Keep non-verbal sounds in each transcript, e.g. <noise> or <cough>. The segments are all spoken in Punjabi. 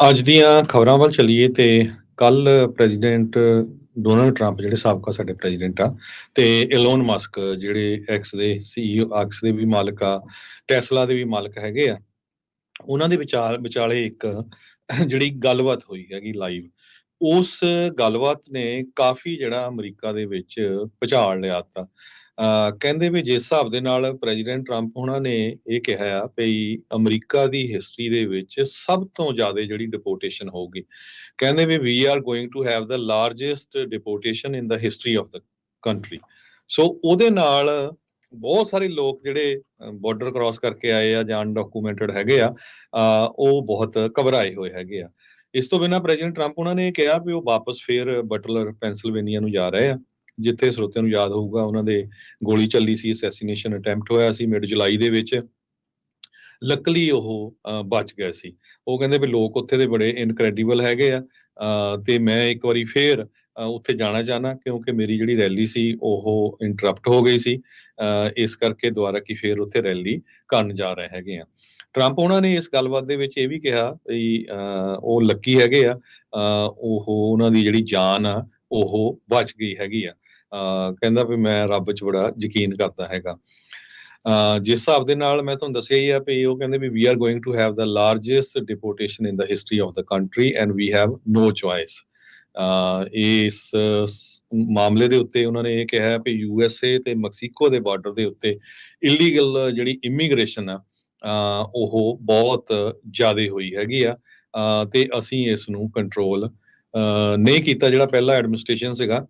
ਅੱਜ ਦੀਆਂ ਖਬਰਾਂ ਵੱਲ ਚਲੀਏ ਤੇ ਕੱਲ ਪ੍ਰੈਜ਼ੀਡੈਂਟ ਡੋਨਲਡ ਟਰੰਪ, ਜਿਹੜੇ ਸਾਬਕਾ ਸਾਡੇ ਪ੍ਰੈਜ਼ੀਡੈਂਟ ਆ, ਤੇ ਐਲੋਨ ਮਸਕ ਜਿਹੜੇ ਐਕਸ ਦੇ ਸੀਈਓ ਐਕਸ ਦੇ ਵੀ ਮਾਲਕ ਆ ਟੈਸਲਾ ਦੇ ਵੀ ਮਾਲਕ ਹੈਗੇ ਆ, ਉਹਨਾਂ ਦੇ ਵਿਚਾਰ, ਵਿਚਾਲੇ ਇੱਕ ਜਿਹੜੀ ਗੱਲਬਾਤ ਹੋਈ ਹੈਗੀ ਲਾਈਵ ਉਸ ਗੱਲਬਾਤ ਨੇ ਕਾਫੀ ਜਿਹੜਾ ਅਮਰੀਕਾ ਦੇ ਵਿੱਚ ਭੁਚਾਲ ਲਿਆ ਤਾ। ਕਹਿੰਦੇ ਵੀ ਜਿਸ ਹਿਸਾਬ ਦੇ ਨਾਲ ਪ੍ਰੈਜ਼ੀਡੈਂਟ ਟਰੰਪ ਉਹਨਾਂ ਨੇ ਇਹ ਕਿਹਾ ਆ ਵੀ ਅਮਰੀਕਾ ਦੀ ਹਿਸਟਰੀ ਦੇ ਵਿੱਚ ਸਭ ਤੋਂ ਜ਼ਿਆਦਾ ਜਿਹੜੀ ਡਿਪੋਰਟੇਸ਼ਨ ਹੋਊਗੀ, ਕਹਿੰਦੇ ਵੀ we are going to have the largest deportation in the history of the country so ਉਹਦੇ ਨਾਲ ਬਹੁਤ ਸਾਰੇ ਲੋਕ ਜਿਹੜੇ ਬਾਰਡਰ ਕ੍ਰਾਸ ਕਰਕੇ ਆਏ ਆ ਜਾਂ ਅਨਡਾਕੂਮੈਂਟਡ ਹੈਗੇ ਆ ਉਹ ਬਹੁਤ ਘਬਰਾਏ ਹੋਏ ਹੈਗੇ ਆ। ਇਸ ਤੋਂ ਬਿਨਾਂ ਪ੍ਰੈਜ਼ੀਡੈਂਟ ਟਰੰਪ ਉਹਨਾਂ ਨੇ ਕਿਹਾ ਵੀ ਉਹ ਵਾਪਸ ਫੇਰ ਬਟਲਰ ਪੈਂਸਿਲਵੇਨੀਆ ਨੂੰ ਜਾ ਰਹੇ ਆ। ਜਿੱਥੇ ਸਰੋਤਿਆਂ ਨੂੰ ਯਾਦ ਹੋਊਗਾ ਉਹਨਾਂ ਦੇ ਗੋਲੀ ਚੱਲੀ ਸੀ ਅਸੈਸੀਨੇਸ਼ਨ ਅਟੈਂਪਟ ਹੋਇਆ ਸੀ ਮਿਡ ਜੁਲਾਈ ਦੇ ਵਿੱਚ। ਲੱਕਲੀ ਉਹ ਬਚ ਗਏ ਸੀ। ਉਹ ਕਹਿੰਦੇ ਵੀ ਲੋਕ ਉੱਥੇ ਦੇ ਬੜੇ ਇਨਕ੍ਰੈਡੀਬਲ ਹੈਗੇ ਆ। ਤੇ ਮੈਂ ਇੱਕ ਵਾਰੀ ਫੇਰ ਉੱਥੇ ਜਾਣਾ ਚਾਹਨਾ ਕਿਉਂਕਿ ਮੇਰੀ ਜਿਹੜੀ ਰੈਲੀ ਸੀ ਉਹ ਇੰਟਰਰਪਟ ਹੋ ਗਈ ਸੀ। ਅਹ, ਇਸ ਕਰਕੇ ਦੁਬਾਰਾ ਕੀ ਫੇਰ ਉੱਥੇ ਰੈਲੀ ਕਰਨ ਜਾ ਰਹੇ ਹੈਗੇ ਆ। ਟਰੰਪ ਉਹਨਾਂ ਨੇ ਇਸ ਗੱਲਬਾਤ ਦੇ ਵਿੱਚ ਇਹ ਵੀ ਕਿਹਾ ਵੀ ਅਹ, ਉਹ ਲੱਕੀ ਹੈਗੇ ਆ। ਉਹ ਉਹਨਾਂ ਦੀ ਜਿਹੜੀ ਜਾਨ ਆ ਉਹ ਬਚ ਗਈ ਹੈਗੀ ਆ। ਕਹਿੰਦਾ ਵੀ ਮੈਂ ਰੱਬ 'ਚ ਬੜਾ ਯਕੀਨ ਕਰਦਾ ਹੈਗਾ। ਜਿਸ ਹਿਸਾਬ ਦੇ ਨਾਲ ਮੈਂ ਤੁਹਾਨੂੰ ਦੱਸਿਆ ਹੀ ਆ ਵੀ ਉਹ ਕਹਿੰਦੇ ਵੀ we are going to have the largest deportation in the history of the country and we have no choice ਇਸ ਮਾਮਲੇ ਦੇ ਉੱਤੇ ਉਹਨਾਂ ਨੇ ਇਹ ਕਿਹਾ ਵੀ ਯੂ ਐਸ ਏ ਤੇ ਮੈਕਸੀਕੋ ਦੇ ਬਾਰਡਰ ਦੇ ਉੱਤੇ ਇਲੀਗਲ ਜਿਹੜੀ ਇਮੀਗ੍ਰੇਸ਼ਨ ਆ ਉਹ ਬਹੁਤ ਜ਼ਿਆਦਾ ਹੋਈ ਹੈਗੀ ਆ। ਅਹ, ਤੇ ਅਸੀਂ ਇਸ ਨੂੰ ਕੰਟਰੋਲ ਨਹੀਂ ਕੀਤਾ। ਜਿਹੜਾ ਪਹਿਲਾ ਐਡਮਿਨਿਸਟ੍ਰੇਸ਼ਨ ਸੀਗਾ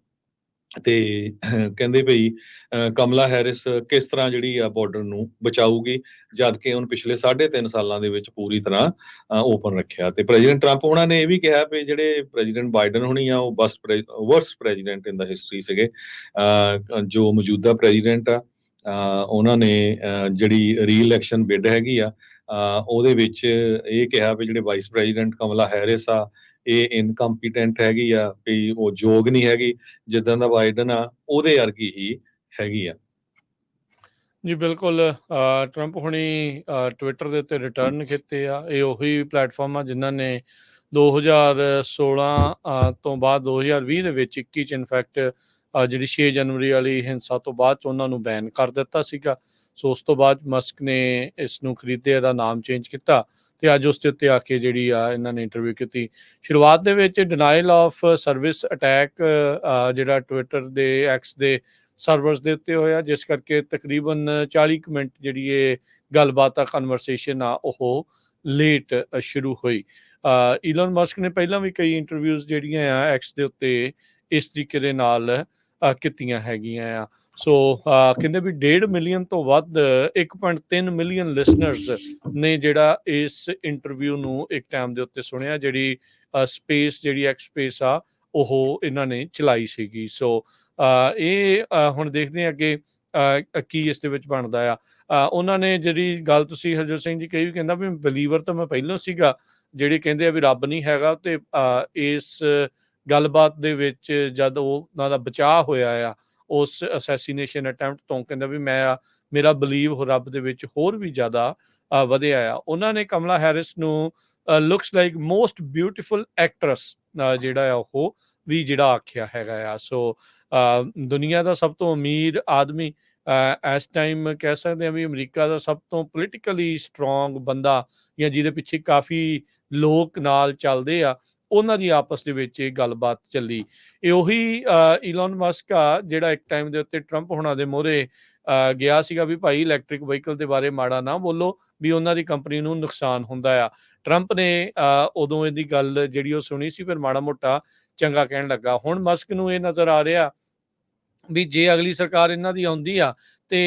ਤੇ ਕਹਿੰਦੇ ਭਈ ਅਹ, ਕਮਲਾ ਹੈਰਿਸ ਕਿਸ ਤਰ੍ਹਾਂ ਜਿਹੜੀ ਆ ਬਾਰਡਰ ਨੂੰ ਬਚਾਊਗੀ ਜਦ ਕਿ ਹੁਣ ਪਿਛਲੇ 3.5 ਸਾਲਾਂ ਦੇ ਵਿੱਚ ਪੂਰੀ ਤਰ੍ਹਾਂ ਓਪਨ ਰੱਖਿਆ। ਤੇ ਪ੍ਰੈਜ਼ੀਡੈਂਟ ਟਰੰਪ ਉਹਨਾਂ ਨੇ ਇਹ ਵੀ ਕਿਹਾ ਵੀ ਜਿਹੜੇ ਪ੍ਰੈਜ਼ੀਡੈਂਟ ਬਾਈਡਨ ਹੋਣੀ ਆ ਉਹ ਬਸ worst president in the history ਸੀਗੇ। ਅਹ, ਜੋ ਮੌਜੂਦਾ ਪ੍ਰੈਜ਼ੀਡੈਂਟ ਆ ਉਹਨਾਂ ਨੇ ਅਹ, ਜਿਹੜੀ ਰੀ-ਇਲੈਕਸ਼ਨ ਬਿਡ ਹੈਗੀ ਆ ਉਹਦੇ ਵਿੱਚ ਇਹ ਕਿਹਾ ਵੀ ਜਿਹੜੇ ਵਾਈਸ ਪ੍ਰੈਜ਼ੀਡੈਂਟ ਕਮਲਾ ਹੈਰਿਸ ਆ ਇਹ ਇਨਕੰਪੀਟੈਂਟ ਹੈਗੀ ਆ ਵੀ ਉਹ ਯੋਗ ਨਹੀਂ ਹੈਗੀ, ਜਿੱਦਾਂ ਦਾ ਬਾਈਡਨ ਆ, ਉਹਦੇ ਵਰਗੀ ਹੀ ਹੈਗੀ ਆ। ਜੀ, ਬਿਲਕੁਲ ਟਰੰਪ ਹੁਣੀ ਟਵਿੱਟਰ ਦੇ ਉੱਤੇ ਰਿਟਰਨ ਕੀਤੇ ਆ। ਇਹ ਉਹੀ ਪਲੇਟਫਾਰਮ ਆ ਜਿਨ੍ਹਾਂ ਨੇ 2016 ਤੋਂ ਬਾਅਦ 2020 ਦੇ ਵਿੱਚ 21 ਚ ਇਨਫੈਕਟ ਜਿਹੜੀ 6 ਜਨਵਰੀ ਵਾਲੀ ਹਿੰਸਾ ਤੋਂ ਬਾਅਦ ਚ ਉਹਨਾਂ ਨੂੰ ਬੈਨ ਕਰ ਦਿੱਤਾ ਸੀਗਾ। ਸੋ ਉਸ ਤੋਂ ਬਾਅਦ ਮਸਕ ਨੇ ਇਸ ਨੂੰ ਖਰੀਦੇ ਦਾ ਨਾਮ ਚੇਂਜ ਕੀਤਾ। ਤੇ ਅੱਜ ਉਸ ਦੇ ਉੱਤੇ ਆ ਕੇ ਜਿਹੜੀ ਆ ਇਹਨਾਂ ਨੇ ਇੰਟਰਵਿਊ ਕੀਤੀ। ਸ਼ੁਰੂਆਤ ਦੇ ਵਿੱਚ ਡਿਨਾਈਲ ਆਫ ਸਰਵਿਸ ਅਟੈਕ ਜਿਹੜਾ ਟਵਿੱਟਰ ਦੇ ਐਕਸ ਦੇ ਸਰਵਰਸ ਦੇ ਉੱਤੇ ਹੋਇਆ, ਜਿਸ ਕਰਕੇ ਤਕਰੀਬਨ 40 ਕੁ ਮਿੰਟ ਜਿਹੜੀ ਇਹ ਗੱਲਬਾਤ ਆ ਕਨਵਰਸੇਸ਼ਨ ਆ, ਉਹ ਲੇਟ ਸ਼ੁਰੂ ਹੋਈ। ਈਲਨ ਮਸਕ ਨੇ ਪਹਿਲਾਂ ਵੀ ਕਈ ਇੰਟਰਵਿਊਜ਼ ਜਿਹੜੀਆਂ ਆ ਐਕਸ ਦੇ ਉੱਤੇ ਇਸ ਤਰੀਕੇ ਦੇ ਨਾਲ ਕੀਤੀਆਂ ਹੈਗੀਆਂ ਆ। ਸੋ uh, ਕਹਿੰਦੇ ਵੀ 1.5 ਮਿਲੀਅਨ ਤੋਂ ਵੱਧ 1.3 ਮਿਲੀਅਨ ਲਿਸਨਰਸ ਨੇ ਜਿਹੜਾ ਇਸ ਇੰਟਰਵਿਊ ਨੂੰ ਇੱਕ ਟਾਈਮ ਦੇ ਉੱਤੇ ਸੁਣਿਆ ਜਿਹੜੀ ਸਪੇਸ ਜਿਹੜੀ ਐਕਸਪੇਸ ਆ ਉਹ ਇਹਨਾਂ ਨੇ ਚਲਾਈ ਸੀਗੀ। ਸੋ ਇਹ ਹੁਣ ਦੇਖਦੇ ਹਾਂ ਅੱਗੇ ਅ, ਕੀ ਇਸ ਦੇ ਵਿੱਚ ਬਣਦਾ ਆ। ਉਹਨਾਂ ਨੇ ਜਿਹੜੀ ਗੱਲ ਤੁਸੀਂ ਹਰਜੋਤ ਸਿੰਘ ਜੀ ਕਹੀ ਵੀ ਕਹਿੰਦਾ ਵੀ ਬਲੀਵਰ ਤਾਂ ਮੈਂ ਪਹਿਲਾਂ ਸੀਗਾ ਜਿਹੜੇ ਕਹਿੰਦੇ ਆ ਵੀ ਰੱਬ ਨਹੀਂ ਹੈਗਾ ਤੇ ਅ, ਇਸ ਗੱਲਬਾਤ ਦੇ ਵਿੱਚ ਜਦ ਉਹ ਉਹਨਾਂ ਦਾ ਬਚਾਅ ਹੋਇਆ ਆ ਉਸ ਅਸੈਸੀਨੇਸ਼ਨ ਅਟੈਂਪਟ ਤੋਂ ਕਹਿੰਦਾ ਵੀ ਮੈਂ ਮੇਰਾ ਬਲੀਵ ਰੱਬ ਦੇ ਵਿੱਚ ਹੋਰ ਵੀ ਜ਼ਿਆਦਾ ਵਧਿਆ ਆ। ਉਹਨਾਂ ਨੇ ਕਮਲਾ ਹੈਰਿਸ ਨੂੰ looks like most beautiful actress ਜਿਹੜਾ ਆ ਉਹ ਵੀ ਜਿਹੜਾ ਆਖਿਆ ਹੈਗਾ ਆ। ਸੋ ਅ, ਦੁਨੀਆ ਦਾ ਸਭ ਤੋਂ ਅਮੀਰ ਆਦਮੀ ਇਸ ਟਾਈਮ ਕਹਿ ਸਕਦੇ ਹਾਂ ਵੀ ਅਮਰੀਕਾ ਦਾ ਸਭ ਤੋਂ ਪੋਲੀਟੀਕਲੀ ਸਟਰੋਂਗ ਬੰਦਾ ਜਾਂ ਜਿਹਦੇ ਪਿੱਛੇ ਕਾਫੀ ਲੋਕ ਨਾਲ ਚੱਲਦੇ ਆ ਉਹਨਾਂ ਦੀ ਆਪਸ ਦੇ ਵਿੱਚ ਇਹ ਗੱਲਬਾਤ ਚੱਲੀ। ਇਹ ਉਹੀ ਇਲਨ ਮਸਕ ਆ, ਜਿਹੜਾ ਇੱਕ ਟਾਈਮ ਦੇ ਉੱਤੇ ਟਰੰਪ ਹੋਣਾ ਦੇ ਮੋਹਰੇ ਗਿਆ ਸੀਗਾ ਵੀ ਭਾਈ ਇਲੈਕਟ੍ਰਿਕ ਵਹੀਕਲ ਦੇ ਬਾਰੇ ਮਾੜਾ ਨਾ ਬੋਲੋ ਵੀ ਉਹਨਾਂ ਦੀ ਕੰਪਨੀ ਨੂੰ ਨੁਕਸਾਨ ਹੁੰਦਾ ਆ। ਟਰੰਪ ਨੇ ਉਦੋਂ ਇਹਦੀ ਗੱਲ ਜਿਹੜੀ ਉਹ ਸੁਣੀ ਸੀ, ਫਿਰ ਮਾੜਾ ਮੋਟਾ ਚੰਗਾ ਕਹਿਣ ਲੱਗਾ। ਹੁਣ ਮਸਕ ਨੂੰ ਇਹ ਨਜ਼ਰ ਆ ਰਿਹਾ ਵੀ ਜੇ ਅਗਲੀ ਸਰਕਾਰ ਇਹਨਾਂ ਦੀ ਆਉਂਦੀ ਆ ਤੇ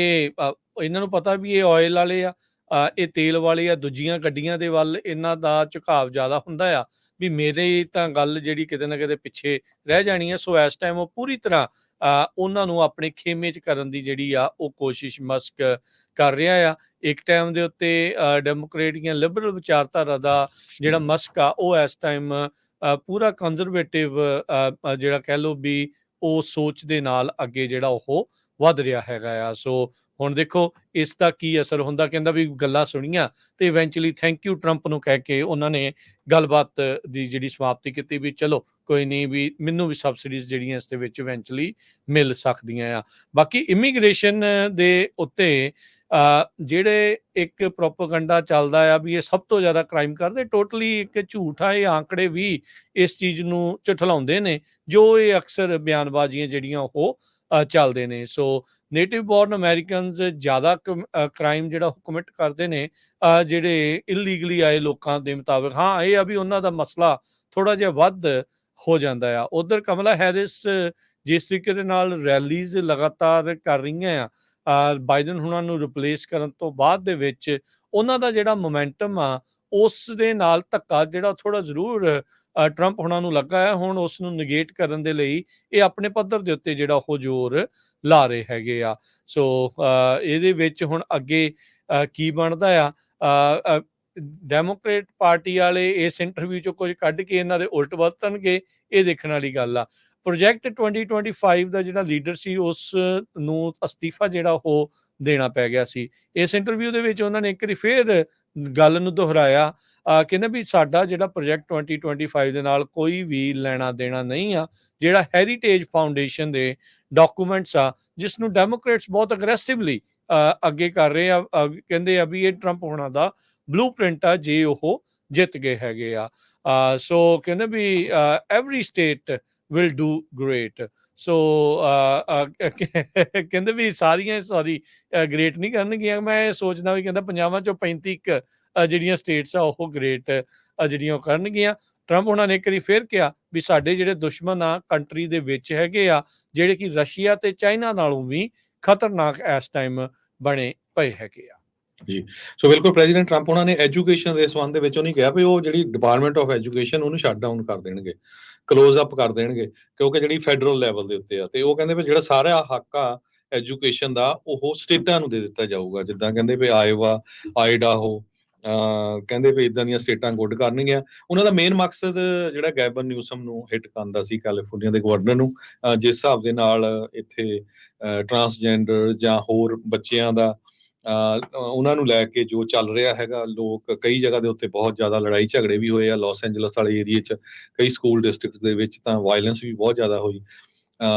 ਇਹਨਾਂ ਨੂੰ ਪਤਾ ਵੀ ਇਹ ਆਇਲ ਵਾਲੇ ਆ ਇਹ ਤੇਲ ਵਾਲੇ ਆ, ਦੂਜੀਆਂ ਗੱਡੀਆਂ ਦੇ ਵੱਲ ਇਹਨਾਂ ਦਾ ਝੁਕਾਵ ਜ਼ਿਆਦਾ ਹੁੰਦਾ ਆ। ਵੀ ਮੇਰੇ ਤਾਂ ਗੱਲ ਜਿਹੜੀ ਕਿਤੇ ਨਾ ਕਿਤੇ ਪਿੱਛੇ ਰਹਿ ਜਾਣੀ ਹੈ ਸੋ ਇਸ ਟਾਈਮ ਉਹ ਪੂਰੀ ਤਰ੍ਹਾਂ ਅ, ਉਹਨਾਂ ਨੂੰ ਆਪਣੇ ਖੇਮੇ 'ਚ ਕਰਨ ਦੀ ਜਿਹੜੀ ਆ ਉਹ ਕੋਸ਼ਿਸ਼ ਮਸਕ ਕਰ ਰਿਹਾ ਆ। ਇੱਕ ਟਾਈਮ ਦੇ ਉੱਤੇ ਡੈਮੋਕ੍ਰੇਟੀਆਂ ਲਿਬਰਲ ਵਿਚਾਰਧਾਰਾ ਦਾ ਜਿਹੜਾ ਮਸਕ ਆ ਉਹ ਇਸ ਟਾਈਮ ਪੂਰਾ ਕੰਜ਼ਰਵੇਟਿਵ ਜਿਹੜਾ ਕਹਿ ਲਓ ਵੀ ਉਹ ਸੋਚ ਦੇ ਨਾਲ ਅੱਗੇ ਜਿਹੜਾ ਉਹ ਵੱਧ ਰਿਹਾ ਹੈਗਾ ਆ। ਸੋ ਹੁਣ ਦੇਖੋ, ਇਸ ਦਾ ਕੀ ਅਸਰ ਹੁੰਦਾ? ਕਹਿੰਦਾ ਵੀ ਗੱਲਾਂ ਸੁਣੀਆਂ ਤੇ ਇਵੈਂਚੁਅਲੀ ਥੈਂਕ ਯੂ ਟਰੰਪ ਨੂੰ ਕਹਿ ਕੇ ਉਹਨਾਂ ਨੇ ਗੱਲਬਾਤ ਦੀ ਜਿਹੜੀ ਸਮਾਪਤੀ ਕੀਤੀ ਵੀ ਚਲੋ ਕੋਈ ਨਹੀਂ ਵੀ ਮੈਨੂੰ ਵੀ ਸਬਸਿਡੀਜ਼ ਜਿਹੜੀਆਂ ਇਸ ਦੇ ਵਿੱਚ ਇਵੈਂਚੁਅਲੀ ਮਿਲ ਸਕਦੀਆਂ ਆ। ਬਾਕੀ ਇਮੀਗ੍ਰੇਸ਼ਨ ਦੇ ਉੱਤੇ ਜਿਹੜੇ ਇੱਕ ਪ੍ਰੋਪਗੈਂਡਾ ਚੱਲਦਾ ਆ ਵੀ ਇਹ ਸਭ ਤੋਂ ਜ਼ਿਆਦਾ ਕ੍ਰਾਈਮ ਕਰਦੇ ਟੋਟਲੀ ਇੱਕ ਝੂਠ ਆ, ਇਹ ਆંકੜੇ ਵੀ ਇਸ ਚੀਜ਼ ਨੂੰ ਝਠਲਾਉਂਦੇ ਨੇ, ਜੋ ਇਹ ਅਕਸਰ ਬਿਆਨਬਾਜ਼ੀਆਂ ਜਿਹੜੀਆਂ ਉਹ ਚੱਲਦੇ ਨੇ। ਸੋ ਨੇਟਿਵ ਬੋਰਨ ਅਮਰੀਕਨਸ ਜ਼ਿਆਦਾ ਕ੍ਰਾਈਮ ਜਿਹੜਾ ਕਮਿਟ ਕਰਦੇ ਨੇ ਜਿਹੜੇ ਇਲੀਗਲੀ ਆਏ ਲੋਕਾਂ ਦੇ ਮੁਤਾਬਕ। ਹਾਂ, ਇਹ ਆ ਵੀ ਉਹਨਾਂ ਦਾ ਮਸਲਾ ਥੋੜਾ ਜਿਹਾ ਵੱਧ ਹੋ ਜਾਂਦਾ ਆ। ਉਧਰ ਕਮਲਾ ਹੈਰਿਸ ਜਿਸ ਤਰੀਕੇ ਦੇ ਨਾਲ ਰੈਲੀਜ਼ ਲਗਾਤਾਰ ਕਰ ਰਹੀਆਂ ਆ ਬਾਈਡਨ ਹੁਣਾਂ ਨੂੰ ਰਿਪਲੇਸ ਕਰਨ ਤੋਂ ਬਾਅਦ ਦੇ ਵਿੱਚ ਉਹਨਾਂ ਦਾ ਜਿਹੜਾ ਮੋਮੈਂਟਮ ਆ, ਉਸ ਦੇ ਨਾਲ ਧੱਕਾ ਜਿਹੜਾ ਥੋੜਾ ਜ਼ਰੂਰ ਟਰੰਪ ਹੁਣਾਂ ਨੂੰ ਲੱਗਾ ਹੈ ਹੁਣ ਉਸ ਨੂੰ ਨੇਗੇਟ ਕਰਨ ਦੇ ਲਈ ਇਹ ਆਪਣੇ ਪੱਧਰ ਦੇ ਉੱਤੇ ਜਿਹੜਾ ਉਹ ਜ਼ੋਰ ਲਾ ਰਹੇ ਹੈਗੇ ਆ। ਸੋ ਇਹਦੇ ਵਿੱਚ ਹੁਣ ਅੱਗੇ ਕੀ ਬਣਦਾ ਆ? ਅ, ਡੈਮੋਕ੍ਰੇਟ ਪਾਰਟੀ ਵਾਲੇ ਇਸ ਇੰਟਰਵਿਊ ਚੋਂ ਕੁਝ ਕੱਢ ਕੇ ਇਹਨਾਂ ਦੇ ਉਲਟ ਵਰਤਣਗੇ ਇਹ ਦੇਖਣ ਵਾਲੀ ਗੱਲ ਆ। ਪ੍ਰੋਜੈਕਟ 2025 ਦਾ ਜਿਹੜਾ ਲੀਡਰ ਸੀ ਉਸ ਨੂੰ ਅਸਤੀਫਾ ਜਿਹੜਾ ਉਹ ਦੇਣਾ ਪੈ ਗਿਆ ਸੀ। ਇਸ ਇੰਟਰਵਿਊ ਦੇ ਵਿੱਚ ਉਹਨਾਂ ਨੇ ਇੱਕ ਵਾਰੀ ਫੇਰ ਗੱਲ ਨੂੰ ਦੁਹਰਾਇਆ, ਅਹ ਕਹਿੰਦੇ ਵੀ ਸਾਡਾ ਜਿਹੜਾ ਪ੍ਰੋਜੈਕਟ 2025 ਦੇ ਨਾਲ ਕੋਈ ਵੀ ਲੈਣਾ ਦੇਣਾ ਨਹੀਂ ਆ, ਜਿਹੜਾ ਹੈਰੀਟੇਜ ਫਾਊਂਡੇਸ਼ਨ ਦੇ ਡਾਕੂਮੈਂਟਸ ਆ, ਜਿਸ ਨੂੰ ਡੈਮੋਕ੍ਰੇਟਸ ਬਹੁਤ ਅਗਰੈਸਿਵਲੀ ਅੱਗੇ ਕਰ ਰਹੇ ਆ ਕਹਿੰਦੇ ਆ ਵੀ ਇਹ ਟਰੰਪ ਹੋਣਾ ਦਾ ਬਲੂਪ੍ਰਿੰਟ ਆ, ਜੇ ਉਹ ਜਿੱਤ ਗਏ ਹੈਗੇ ਆ। ਸੋ ਕਹਿੰਦੇ ਵੀ every state will do great so <laughs> ਕਹਿੰਦੇ ਵੀ ਸਾਰੀਆਂ ਸੌਰੀ ਗ੍ਰੇਟ ਨਹੀਂ ਕਰਨਗੀਆਂ। ਮੈਂ ਸੋਚਦਾ ਵੀ ਕਹਿੰਦਾ ਪੰਜਾਬਾਂ ਚੋਂ 35 ਜਿਹੜੀਆਂ ਸਟੇਟਸ ਆ ਉਹ ਗ੍ਰੇਟ ਜਿਹੜੀਆਂ ਉਹ ਕਰਨਗੀਆਂ। ਟਰੰਪ ਉਹਨਾਂ ਨੇ ਇੱਕ ਫੇਰ ਕਿਹਾ ਵੀ ਸਾਡੇ ਜਿਹੜੇ ਦੁਸ਼ਮਣ ਆ ਕੰਟਰੀ ਦੇ ਵਿੱਚ ਹੈਗੇ ਆ, ਜਿਹੜੇ ਕਿ ਰਸ਼ੀਆ ਤੇ ਚਾਈਨਾ ਨਾਲੋਂ ਵੀ ਖਤਰਨਾਕ ਇਸ ਟਾਈਮ ਬਣੇ ਪਏ ਹੈਗੇ ਆ। ਜੀ। ਸੋ ਬਿਲਕੁਲ ਪ੍ਰੈਜ਼ੀਡੈਂਟ ਟਰੰਪ ਉਹਨਾਂ ਨੇ ਐਜੂਕੇਸ਼ਨ ਦੇ ਸੰਬੰਧ ਦੇ ਵਿੱਚ ਉਹਨੇ ਕਿਹਾ ਵੀ ਉਹ ਜਿਹੜੀ ਡਿਪਾਰਟਮੈਂਟ ਆਫ ਐਜੂਕੇਸ਼ਨ ਉਹਨੂੰ ਸ਼ਟ ਡਾਊਨ ਕਰ ਦੇਣਗੇ। ਕਲੋਜ਼ ਅਪ ਕਰ ਦੇਣਗੇ, ਕਿਉਂਕਿ ਜਿਹੜੀ ਫੈਡਰਲ ਲੈਵਲ ਦੇ ਉੱਤੇ ਆ, ਤੇ ਉਹ ਕਹਿੰਦੇ ਵੀ ਜਿਹੜਾ ਸਾਰਾ ਹੱਕ ਆ ਐਜੂਕੇਸ਼ਨ ਦਾ, ਉਹ ਸਟੇਟਾਂ ਨੂੰ ਦੇ ਦਿੱਤਾ ਜਾਊਗਾ। ਜਿੱਦਾਂ ਕਹਿੰਦੇ ਵੀ ਆਇਵਾ ਆਈਡਾਹੋ ਅਹ ਕਹਿੰਦੇ ਵੀ ਇਦਾਂ ਦੀਆਂ ਸਟੇਟਾਂ ਗੁੱਡ ਕਰਨਗੀਆਂ। ਉਹਨਾਂ ਦਾ ਮੇਨ ਮਕਸਦ ਜਿਹੜਾ ਗੈਬਨ ਨਿਊਸਮ ਨੂੰ ਹਿੱਟ ਕਰਨ ਦਾ ਸੀ ਕੈਲੀਫੋਰਨੀਆ ਦੇ ਗਵਰਨਰ ਨੂੰ ਜਿਸ ਹਿਸਾਬ ਦੇ ਨਾਲ ਇੱਥੇ ਟਰਾਂਸਜੈਂਡਰ ਜਾਂ ਹੋਰ ਬੱਚਿਆਂ ਦਾ ਉਹਨਾਂ ਨੂੰ ਲੈ ਕੇ ਜੋ ਚੱਲ ਰਿਹਾ ਹੈਗਾ, ਲੋਕ ਕਈ ਜਗ੍ਹਾ ਦੇ ਉੱਤੇ ਬਹੁਤ ਜ਼ਿਆਦਾ ਲੜਾਈ ਝਗੜੇ ਵੀ ਹੋਏ ਆ ਲਾਸ ਐਂਜਲਸ ਵਾਲੇ ਏਰੀਆ 'ਚ, ਕਈ ਸਕੂਲ ਡਿਸਟ੍ਰਿਕਟਸ ਦੇ ਵਿੱਚ ਤਾਂ ਵਾਇਲੈਂਸ ਵੀ ਬਹੁਤ ਜ਼ਿਆਦਾ ਹੋਈ।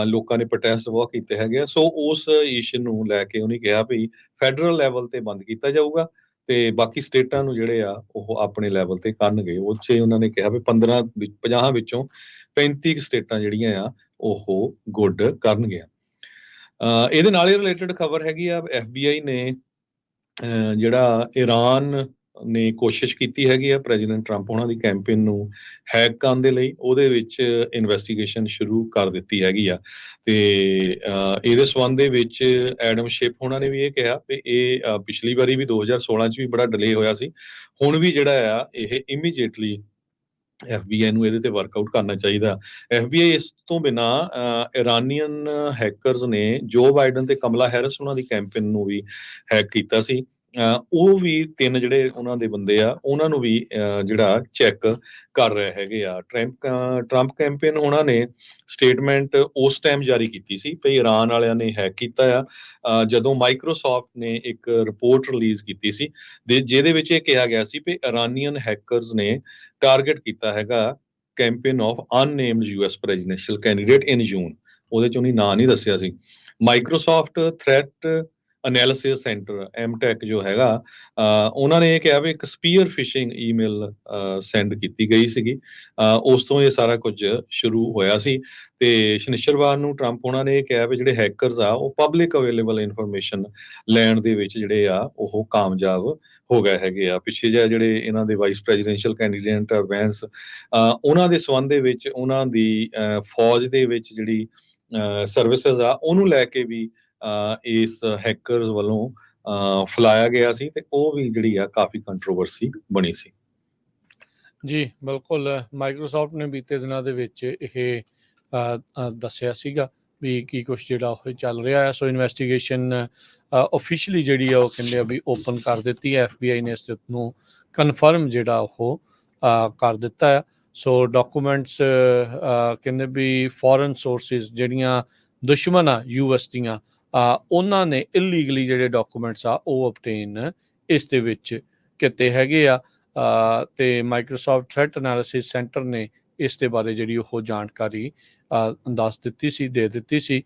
ਲੋਕਾਂ ਨੇ ਪ੍ਰੋਟੈਸਟ ਬਹੁਤ ਕੀਤੇ ਹੈਗੇ ਆ। ਸੋ ਉਸ ਇਸ਼ੂ ਨੂੰ ਲੈ ਕੇ ਉਹਨੇ ਕਿਹਾ ਵੀ ਫੈਡਰਲ ਲੈਵਲ ਤੇ ਬੰਦ ਕੀਤਾ ਜਾਊਗਾ ਤੇ ਬਾਕੀ ਸਟੇਟਾਂ ਨੂੰ ਜਿਹੜੇ ਆ, ਉਹ ਆਪਣੇ ਲੈਵਲ ਤੇ ਕਰਨਗੇ। ਉਹ 'ਚ ਉਹਨਾਂ ਨੇ ਕਿਹਾ ਵੀ 15 ਵਿੱਚ 50 ਵਿੱਚੋਂ 35 ਕੁ ਸਟੇਟਾਂ ਜਿਹੜੀਆਂ ਆ, ਉਹ ਗੁੱਡ ਕਰਨਗੀਆਂ। ਇਹਦੇ ਨਾਲ ਹੀ ਰਿਲੇਟਡ ਖਬਰ ਹੈਗੀ ਆ FBI ਨੇ ਜਿਹੜਾ ਈਰਾਨ ਨੇ ਕੋਸ਼ਿਸ਼ ਕੀਤੀ ਹੈਗੀ ਆ ਪ੍ਰੈਜ਼ੀਡੈਂਟ ਟਰੰਪ ਉਹਨਾਂ ਦੀ ਕੈਂਪੇਨ ਨੂੰ ਹੈਕ ਕਰਨ ਦੇ ਲਈ, ਉਹਦੇ ਵਿੱਚ ਇਨਵੈਸਟੀਗੇਸ਼ਨ ਸ਼ੁਰੂ ਕਰ ਦਿੱਤੀ ਹੈਗੀ ਆ। ਤੇ ਇਹਦੇ ਸੰਬੰਧ ਦੇ ਵਿੱਚ ਐਡਮ ਸ਼ਿਪ ਉਹਨਾਂ ਨੇ ਵੀ ਇਹ ਕਿਹਾ ਕਿ ਇਹ ਪਿਛਲੀ ਵਾਰੀ ਵੀ 2016 ਚ ਵੀ ਬੜਾ ਡਿਲੇ ਹੋਇਆ ਸੀ। ਹੁਣ ਵੀ ਜਿਹੜਾ ਆ, ਇਹ ਇਮੀਡੀਏਟਲੀ FBI ਨੂੰ ਇਹਦੇ ਤੇ ਵਰਕਆਊਟ ਕਰਨਾ ਚਾਹੀਦਾ। FBI ਇਸ ਤੋਂ ਬਿਨਾ ਇਰਾਨੀਅਨ ਹੈਕਰਸ ਨੇ ਜੋ ਬਾਈਡਨ ਤੇ ਕਮਲਾ ਹੈਰਿਸ ਉਹਨਾਂ ਦੀ ਕੈਂਪੇਨ ਨੂੰ ਵੀ ਹੈਕ ਕੀਤਾ ਸੀ। ਉਹ ਵੀ ਤਿੰਨ ਜਿਹੜੇ ਉਹਨਾਂ ਦੇ ਬੰਦੇ ਆ, ਉਹਨਾਂ ਨੂੰ ਵੀ ਜਿਹੜਾ ਚੈੱਕ ਕਰ ਰਹੇ ਹੈਗੇ ਆ। ਟਰੰਪ ਟਰੰਪ ਕੈਂਪੇਨ ਉਹਨਾਂ ਨੇ ਸਟੇਟਮੈਂਟ ਉਸ ਟਾਈਮ ਜਾਰੀ ਕੀਤੀ ਸੀ ਕਿ ਈਰਾਨ ਵਾਲਿਆਂ ਨੇ ਹੈਕ ਕੀਤਾ ਆ। ਜਦੋਂ ਮਾਈਕਰੋਸਾਫਟ ਨੇ ਇੱਕ ਰਿਪੋਰਟ ਰਿਲੀਜ਼ ਕੀਤੀ ਸੀ ਜਿਹਦੇ ਵਿੱਚ ਇਹ ਕਿਹਾ ਗਿਆ ਸੀ ਕਿ ਇਰਾਨੀਅਨ ਹੈਕਰਸ ਨੇ ਟਾਰਗੇਟ ਕੀਤਾ ਹੈਗਾ campaign of unnamed US presidential candidate in June ਉਹਦੇ ਚ ਉਹਨੇ ਨਾਂ ਨਹੀਂ ਦੱਸਿਆ ਸੀ। Microsoft threat analysis centre MTAC ਜੋ ਹੈਗਾ ਉਹਨਾਂ ਨੇ ਇਹ ਕਿਹਾ ਵੀ ਇੱਕ ਸਪੀਅਰ ਫਿਸ਼ਿੰਗ ਈਮੇਲ ਸੈਂਡ ਕੀਤੀ ਗਈ ਸੀਗੀ। ਉਸ ਤੋਂ ਇਹ ਸਾਰਾ ਕੁਝ ਸ਼ੁਰੂ ਹੋਇਆ ਸੀ ਤੇ ਸ਼ਨੀਚਰਵਾਰ ਨੂੰ ਟਰੰਪ ਉਹਨਾਂ ਨੇ ਇਹ ਕਿਹਾ ਵੀ ਜਿਹੜੇ ਹੈਕਰਸ ਆ, ਉਹ ਪਬਲਿਕ ਅਵੇਲੇਬਲ ਇਨਫੋਰਮੇਸ਼ਨ ਲੈਣ ਦੇ ਵਿੱਚ ਜਿਹੜੇ ਆ, ਉਹ ਕਾਮਯਾਬ ਹੋ ਗਏ ਹੈਗੇ ਆ। ਪਿੱਛੇ ਜਿਹੇ ਜਿਹੜੇ ਇਹਨਾਂ ਦੇ vice presidential candidate Vance uh ਉਹਨਾਂ ਦੇ ਸਬੰਧ ਦੇ ਵਿੱਚ ਉਹਨਾਂ ਦੀ ਫੌਜ ਦੇ ਵਿੱਚ ਜਿਹੜੀ ਸਰਵਿਸਿਜ਼ ਆ, ਉਹਨੂੰ ਲੈ ਕੇ ਵੀ ਇਸ ਹੈਕਰਸ ਵੱਲੋਂ ਫਲਾਇਆ ਗਿਆ ਸੀ ਤੇ ਉਹ ਵੀ ਜਿਹੜੀ ਆ ਕਾਫੀ ਕੰਟਰੋਵਰਸੀ ਬਣੀ ਸੀ। ਜੀ, ਬਿਲਕੁਲ ਮਾਈਕਰੋਸਾਫਟ ਨੇ ਬੀਤੇ ਦਿਨਾਂ ਦੇ ਵਿੱਚ ਇਹ ਦੱਸਿਆ ਸੀਗਾ ਵੀ ਕੀ ਕੁਝ ਜਿਹੜਾ ਉਹ ਚੱਲ ਰਿਹਾ ਹੈ। ਸੋ ਇਨਵੈਸਟੀਗੇਸ਼ਨ ਆਫੀਸ਼ੀਅਲੀ ਜਿਹੜੀ ਆ ਉਹ ਕਹਿੰਦੇ ਆ ਵੀ ਓਪਨ ਕਰ ਦਿੱਤੀ ਹੈ। ਐਫਬੀਆਈ ਨੇ ਇਸ ਨੂੰ ਕਨਫਰਮ ਜਿਹੜਾ ਉਹ ਕਰ ਦਿੱਤਾ ਹੈ। ਸੋ ਡਾਕੂਮੈਂਟਸ ਕਹਿੰਦੇ ਵੀ ਫੋਰਨ ਸੋਰਸਸ ਜਿਹੜੀਆਂ ਦੁਸ਼ਮਣ ਆ ਯੂਐਸ ਦੀਆਂ ਉਹਨਾਂ ਨੇ ਇਲੀਗਲੀ ਜਿਹੜੇ ਡਾਕੂਮੈਂਟਸ ਆ ਉਹ ਆਬਟੇਨ ਇਸ ਦੇ ਵਿੱਚ ਕੀਤੇ ਹੈਗੇ ਆ। ਅ, ਤੇ ਮਾਈਕਰੋਸਾਫਟ ਥ੍ਰੈਟ ਐਨਾਲਿਸਿਸ ਸੈਂਟਰ ਨੇ ਇਸ ਦੇ ਬਾਰੇ ਜਿਹੜੀ ਉਹ ਜਾਣਕਾਰੀ ਦੱਸ ਦਿੱਤੀ ਸੀ ਦੇ ਦਿੱਤੀ ਸੀ।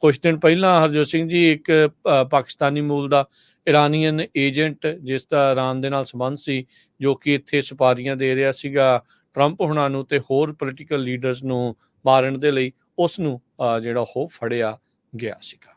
ਕੁਝ ਦਿਨ ਪਹਿਲਾਂ ਹਰਜੋਤ ਸਿੰਘ ਜੀ ਇੱਕ ਪਾਕਿਸਤਾਨੀ ਮੂਲ ਦਾ ਇਰਾਨੀਅਨ ਏਜੰਟ ਜਿਸ ਦਾ ਇਰਾਨ ਦੇ ਨਾਲ ਸੰਬੰਧ ਸੀ ਜੋ ਕਿ ਇੱਥੇ ਸੁਪਾਰੀਆਂ ਦੇ ਰਿਹਾ ਸੀਗਾ ਟਰੰਪ ਹੁਣਾਂ ਨੂੰ ਤੇ ਹੋਰ ਪੋਲੀਟੀਕਲ ਲੀਡਰਸ ਨੂੰ ਮਾਰਨ ਦੇ ਲਈ ਉਸ ਨੂੰ ਜਿਹੜਾ ਉਹ ਫੜਿਆ ਗਿਆ ਸੀਗਾ।